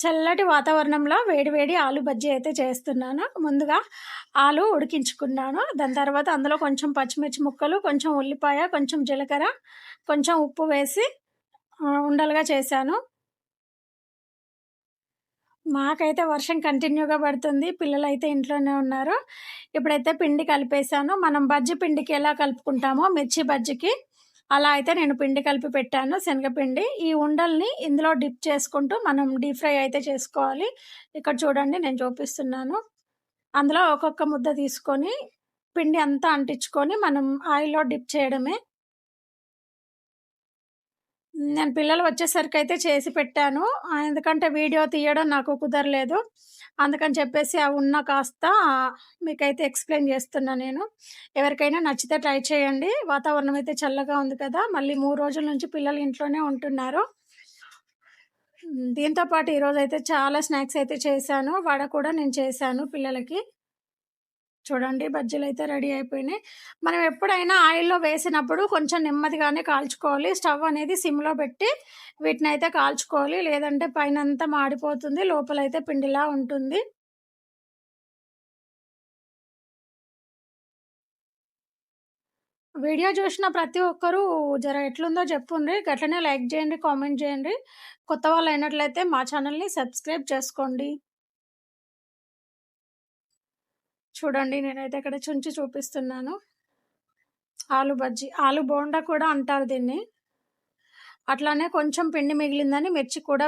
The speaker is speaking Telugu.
చల్లటి వాతావరణంలో వేడివేడి ఆలు బజ్జీ అయితే చేస్తున్నాను. ముందుగా ఆలు ఉడికించుకున్నాను. దాని తర్వాత అందులో కొంచెం పచ్చిమిర్చి ముక్కలు కొంచెం ఉల్లిపాయ కొంచెం జీలకర్ర కొంచెం ఉప్పు వేసి ఉండలుగా చేశాను. మాకైతే వర్షం కంటిన్యూగా పడుతుంది. పిల్లలు అయితే ఇంట్లోనే ఉన్నారు. ఇప్పుడైతే పిండి కలిపేశాను. మనం బజ్జి పిండికి ఎలా కలుపుకుంటామో మిర్చి బజ్జికి అలా అయితే నేను పిండి కలిపి పెట్టాను. శనగపిండి ఈ ఉండల్ని ఇందులో డిప్ చేసుకుంటూ మనం డీప్ ఫ్రై అయితే చేసుకోవాలి. ఇక్కడ చూడండి నేను చూపిస్తున్నాను. అందులో ఒక్కొక్క ముద్ద తీసుకొని పిండి అంతా అంటించుకొని మనం ఆయిల్లో డిప్ చేయడమే. నేను పిల్లలు వచ్చేసరికి అయితే చేసి పెట్టాను. ఎందుకంటే వీడియో తీయడం నాకు కుదరలేదు. అందుకని చెప్పేసి అవి ఉన్న కాస్త మీకైతే ఎక్స్ప్లెయిన్ చేస్తున్నా నేను. ఎవరికైనా నచ్చితే ట్రై చేయండి. వాతావరణం అయితే చల్లగా ఉంది కదా మళ్ళీ మూడు రోజుల నుంచి పిల్లలు ఇంట్లోనే ఉంటున్నారు. దీంతో పాటు ఈరోజు అయితే చాలా స్నాక్స్ అయితే చేశాను. వడ కూడా నేను చేశాను పిల్లలకి. చూడండి బజ్జీలు అయితే రెడీ అయిపోయినాయి. మనం ఎప్పుడైనా ఆయిల్లో వేసినప్పుడు కొంచెం నెమ్మదిగానే కాల్చుకోవాలి. స్టవ్ అనేది సిమ్లో పెట్టి వీటిని అయితే కాల్చుకోవాలి. లేదంటే పైన అంతా మాడిపోతుంది. లోపలైతే పిండిలా ఉంటుంది. వీడియో చూసిన ప్రతి ఒక్కరూ జర ఎట్లుందో చెప్పుండ్రి. గట్లనే లైక్ చేయండి కామెంట్ చేయండి. కొత్త వాళ్ళు అయినట్లయితే మా ఛానల్ని సబ్స్క్రైబ్ చేసుకోండి. చూడండి నేనైతే ఇక్కడ చుంచి చూపిస్తున్నాను. ఆలు బజ్జీ ఆలు బోండా కూడా అంటారు దీన్ని. అట్లానే కొంచెం పిండి మిగిలిందని మిర్చి కూడా